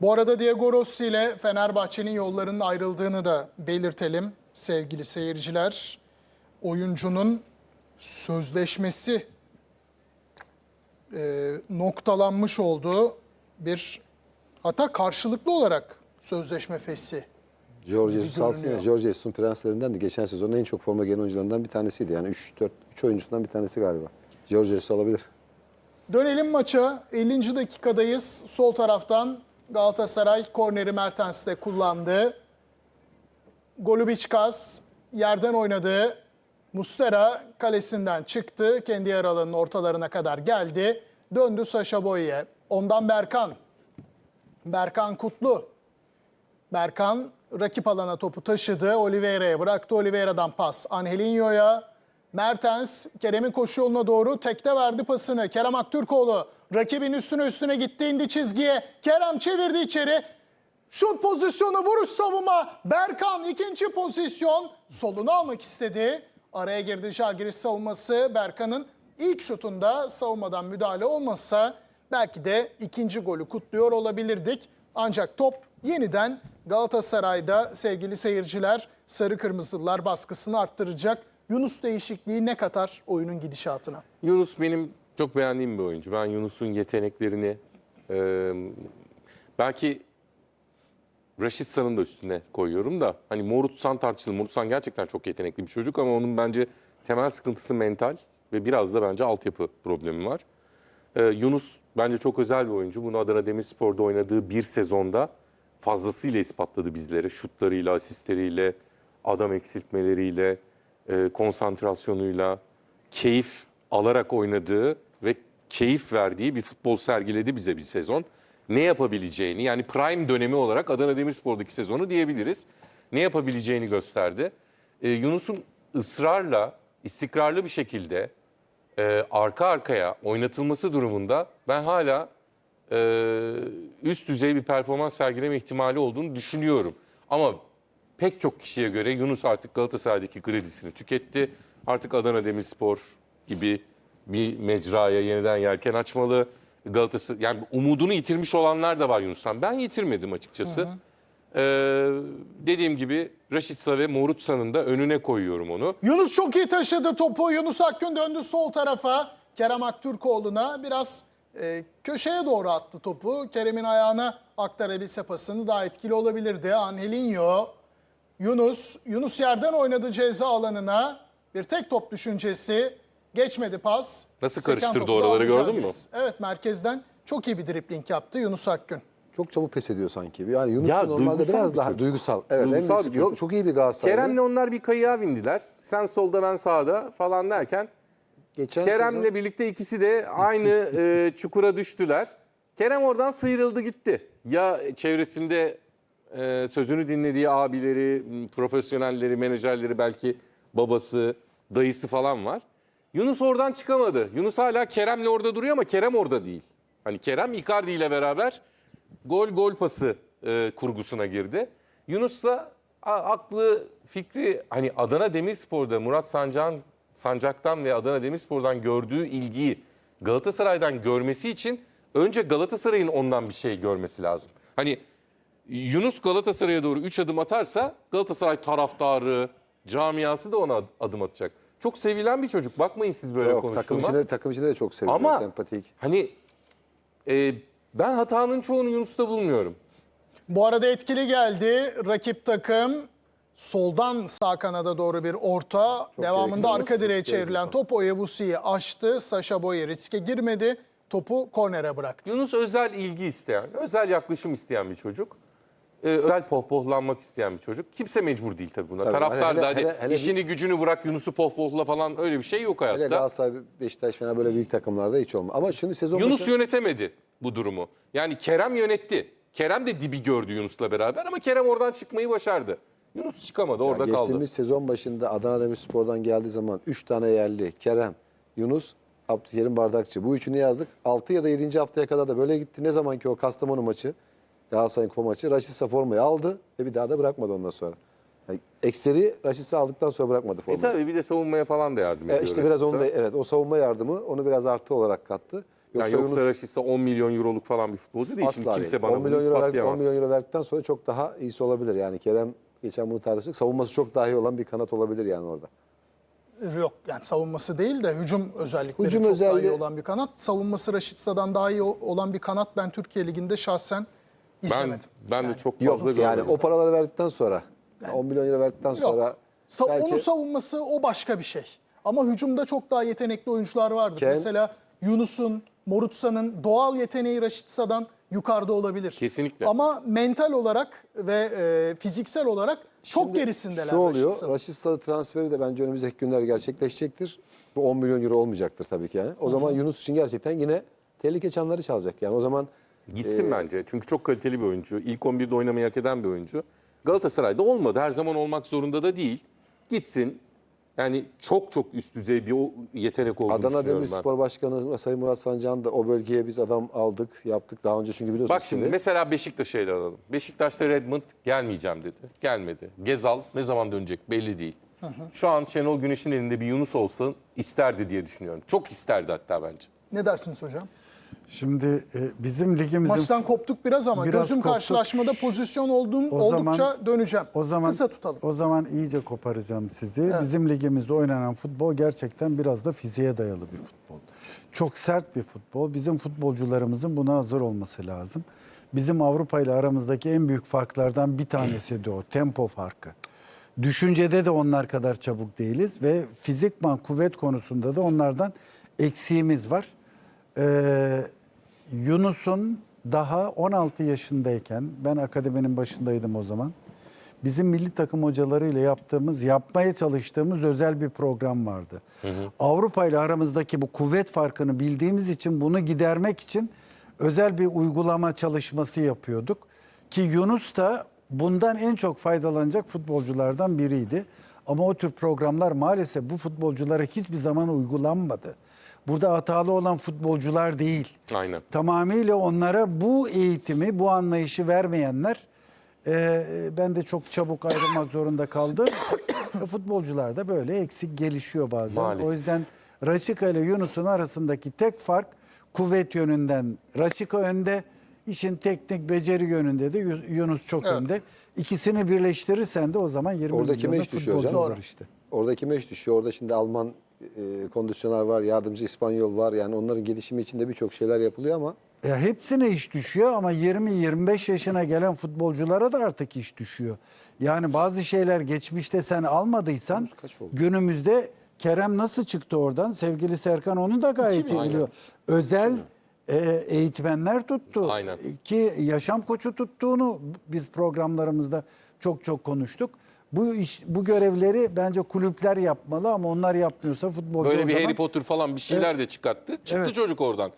Bu arada Diego Rossi ile Fenerbahçe'nin yollarının ayrıldığını da belirtelim sevgili seyirciler. Oyuncunun sözleşmesi e, noktalanmış olduğu bir hatta karşılıklı olarak sözleşme fesli. George gibi Jesus alsın ya. görünüyor. George Jesus'un prenslerinden de geçen sezonun en çok forma giyen oyuncularından bir tanesiydi. Yani 3 4 3 oyuncusundan bir tanesi galiba. George Jesus alabilir. Dönelim maça. 50. dakikadayız. Sol taraftan Galatasaray korneri Mertens'te kullandı. Golubiçkas yerden oynadı. Mustera kalesinden çıktı. Kendi yer ortalarına kadar geldi. Döndü Saşa Boy'e. Ondan Berkan. Berkan Kutlu. Berkan rakip alana topu taşıdı. Oliveira'ya bıraktı. Oliveira'dan pas. Angelinho'ya. Mertens Kerem'in koşu yoluna doğru tekte verdi pasını. Kerem Aktürkoğlu rakibin üstüne üstüne gitti indi çizgiye. Kerem çevirdi içeri. Şut pozisyonu vuruş savunma. Berkan ikinci pozisyon. Solunu almak istedi. Araya girdi Žalgiris savunması. Berkan'ın ilk şutunda savunmadan müdahale olmasa belki de ikinci golü kutluyor olabilirdik. Ancak top yeniden Galatasaray'da sevgili seyirciler sarı kırmızılar baskısını arttıracak. Yunus değişikliği ne katar oyunun gidişatına? Yunus benim çok beğendiğim bir oyuncu. Ben Yunus'un yeteneklerini e, belki Raşitsa'nın da üstüne koyuyorum da hani Morutsan tartışılır. Morutsan gerçekten çok yetenekli bir çocuk ama onun bence temel sıkıntısı mental ve biraz da bence altyapı problemi var. Ee, Yunus bence çok özel bir oyuncu. Bunu Adana Demirspor'da oynadığı bir sezonda fazlasıyla ispatladı bizlere. Şutlarıyla, asistleriyle, adam eksiltmeleriyle, e, konsantrasyonuyla, keyif alarak oynadığı ve keyif verdiği bir futbol sergiledi bize bir sezon. Ne yapabileceğini yani prime dönemi olarak Adana Demirspor'daki sezonu diyebiliriz. Ne yapabileceğini gösterdi. Ee, Yunus'un ısrarla, istikrarlı bir şekilde e, arka arkaya oynatılması durumunda ben hala e, üst düzey bir performans sergileme ihtimali olduğunu düşünüyorum. Ama pek çok kişiye göre Yunus artık Galatasaray'daki kredisini tüketti. Artık Adana Demirspor gibi bir mecraya yeniden yelken açmalı. Galatasaray yani umudunu yitirmiş olanlar da var Yunus'tan. Ben yitirmedim açıkçası. Ee, dediğim gibi Raşitsa ve Morutsa'nın da önüne koyuyorum onu. Yunus çok iyi taşıdı topu. Yunus Akgün döndü sol tarafa. Kerem Aktürkoğlu'na biraz e, köşeye doğru attı topu. Kerem'in ayağına aktarabilse pasını daha etkili olabilirdi. Angelinho, Yunus, Yunus yerden oynadı ceza alanına. Bir tek top düşüncesi. Geçmedi pas. Nasıl Seken karıştırdı topu oraları gördün mü? Evet merkezden çok iyi bir dripling yaptı Yunus Akgün. Çok çabuk pes ediyor sanki. Yani Yunus Ya, normalde duygusal biraz bir daha çocuk. duygusal. Evet, en Duygusal büyük- bir çocuk. Çok iyi bir Galatasaraylı. Kerem'le onlar bir kayığa bindiler. Sen solda ben sağda falan derken Geçen Kerem'le sezon- birlikte ikisi de aynı e, çukura düştüler. Kerem oradan sıyrıldı gitti. Ya çevresinde e, sözünü dinlediği abileri, profesyonelleri, menajerleri belki babası, dayısı falan var. Yunus oradan çıkamadı. Yunus hala Kerem'le orada duruyor ama Kerem orada değil. Hani Kerem Icardi ile beraber gol gol pası e, kurgusuna girdi. Yunus da a- aklı fikri hani Adana Demirspor'da Murat Sancak'ın Sancak'tan ve Adana Demirspor'dan gördüğü ilgiyi Galatasaray'dan görmesi için önce Galatasaray'ın ondan bir şey görmesi lazım. Hani Yunus Galatasaray'a doğru 3 adım atarsa Galatasaray taraftarı, camiası da ona ad- adım atacak. Çok sevilen bir çocuk. Bakmayın siz böyle Yok, takım konuştuğuma. içinde, takım içinde de çok seviliyor, Ama sempatik. hani e, ben hatanın çoğunu Yunus'ta bulmuyorum. Bu arada etkili geldi. Rakip takım soldan sağ kanada doğru bir orta. Devamında gerekli. arka direğe Çok çevrilen top Oyevusi'yi açtı. Saşa Boye riske girmedi. Topu kornere bıraktı. Yunus özel ilgi isteyen, özel yaklaşım isteyen bir çocuk. Ee, özel pohpohlanmak isteyen bir çocuk. Kimse mecbur değil tabii buna. Tabii, Taraftar hele- da hadi hele- hele işini gücünü bırak Yunus'u pohpohla falan öyle bir şey yok Hele hayatta. Galatasaray, Beşiktaş falan böyle büyük takımlarda hiç olmaz. Ama şimdi sezon Yunus başı... yönetemedi bu durumu. Yani Kerem yönetti. Kerem de dibi gördü Yunus'la beraber ama Kerem oradan çıkmayı başardı. Yunus çıkamadı orada Ya kaldı. Geçtiğimiz sezon başında Adana Demirspor'dan geldiği zaman 3 tane yerli Kerem, Yunus, Abdülkerim Bardakçı. Bu üçünü yazdık. 6 ya da 7. haftaya kadar da böyle gitti. Ne zaman ki o Kastamonu maçı, Galatasaray'ın kupa maçı, Raşitsa formayı aldı ve bir daha da bırakmadı ondan sonra. Yani ekseri Raşitsa aldıktan sonra bırakmadı E formayı. tabii bir de savunmaya falan da yardım E ediyor. işte biraz onu da evet o savunma yardımı onu biraz artı olarak kattı. Yani Yoksa yoksa Yunus- Raşitsa 10 milyon euroluk falan bir futbolcu değil. Şimdi kimse değil. bana 10 bunu milyon euro, ver, 10 ispatlayamaz. milyon euro verdikten sonra çok daha iyisi olabilir. Yani Kerem geçen bunu tartıştık. Savunması çok daha iyi olan bir kanat olabilir yani orada. Yok yani savunması değil de hücum özellikleri Hücum çok daha iyi özelliği- olan bir kanat. Savunması Raşitsa'dan daha iyi olan bir kanat ben Türkiye Ligi'nde şahsen Ben, izlemedim. ben de çok Yok fazla yani görmedim. o paraları verdikten sonra 10 milyon euro verdikten sonra Yok. Sa- belki Onun savunması o başka bir şey. Ama hücumda çok daha yetenekli oyuncular vardır. Ken- Mesela Yunus'un, Morutsa'nın doğal yeteneği Raşitsa'dan yukarıda olabilir. Kesinlikle. Ama mental olarak ve e, fiziksel olarak çok gerisindeler şu oluyor. Raşitsa'nın. Raşitsa transferi de bence önümüzdeki günler gerçekleşecektir. Bu 10 milyon euro olmayacaktır tabii ki yani. O zaman Yunus için gerçekten yine tehlike çanları çalacak. Yani o zaman Gitsin Ee, bence. Çünkü çok kaliteli bir oyuncu. İlk 11'de oynamayı hak eden bir oyuncu. Galatasaray'da olmadı. Her zaman olmak zorunda da değil. Gitsin. Yani çok çok üst düzey bir o yetenek olduğunu Adana düşünüyorum ben. Demirspor Başkanı Sayın Murat Sancan da o bölgeye biz adam aldık, yaptık. Daha önce çünkü biliyorsunuz. Bak şimdi sizi. mesela Beşiktaş'ı ele alalım. Beşiktaş'ta Redmond gelmeyeceğim dedi. Gelmedi. Gezal ne zaman dönecek belli değil. Şu an Şenol Güneş'in elinde bir Yunus olsun isterdi diye düşünüyorum. Çok isterdi hatta bence. Ne dersiniz hocam? Şimdi e, bizim ligimizin Maçtan koptuk biraz ama Biraz gözüm koptuk. karşılaşmada pozisyon olduğum O oldukça zaman- döneceğim. o zaman Kısa tutalım. O zaman iyice koparacağım sizi. Bizim ligimizde oynanan futbol gerçekten biraz da fiziğe dayalı bir futbol. Çok sert bir futbol. Bizim futbolcularımızın buna hazır olması lazım. Bizim Avrupa ile aramızdaki en büyük farklardan bir tanesi de o tempo farkı. Düşüncede de onlar kadar çabuk değiliz ve fizikman kuvvet konusunda da onlardan eksiğimiz var. Ee, Yunus'un daha 16 yaşındayken, ben akademinin başındaydım o zaman. Bizim milli takım hocalarıyla yaptığımız, yapmaya çalıştığımız özel bir program vardı. Avrupa ile aramızdaki bu kuvvet farkını bildiğimiz için bunu gidermek için özel bir uygulama çalışması yapıyorduk. Ki Yunus da bundan en çok faydalanacak futbolculardan biriydi. Ama o tür programlar maalesef bu futbolculara hiçbir zaman uygulanmadı. Burada hatalı olan futbolcular değil. Aynen. Tamamıyla onlara bu eğitimi, bu anlayışı vermeyenler e, ben de çok çabuk ayrılmak zorunda kaldım. E, Futbolcular da böyle eksik gelişiyor bazen. Maalesef. O yüzden Raşika ile Yunus'un arasındaki tek fark kuvvet yönünden Raşika önde, işin teknik beceri yönünde de Yu- Yunus çok Evet. önde. İkisini birleştirirsen de o zaman 20 Orada kime milyonda iş düşüyor futbolcu hocam? olur işte. Orada kime iş düşüyor? Orada şimdi Alman e, kondisyoner var, yardımcı İspanyol var. Yani onların gelişimi için de birçok şeyler yapılıyor ama Ya hepsine iş düşüyor ama 20-25 yaşına gelen futbolculara da artık iş düşüyor. Yani bazı şeyler geçmişte sen almadıysan günümüzde Kerem nasıl çıktı oradan? Sevgili Serkan onu da gayet iyi biliyor. Özel e, eğitmenler tuttu. Aynen. Ki yaşam koçu tuttuğunu biz programlarımızda çok çok konuştuk. Bu iş, bu görevleri bence kulüpler yapmalı ama onlar yapmıyorsa futbolcu Böyle o bir zaman- Harry Potter falan bir şeyler de çıkarttı. Çıktı Evet. çocuk oradan.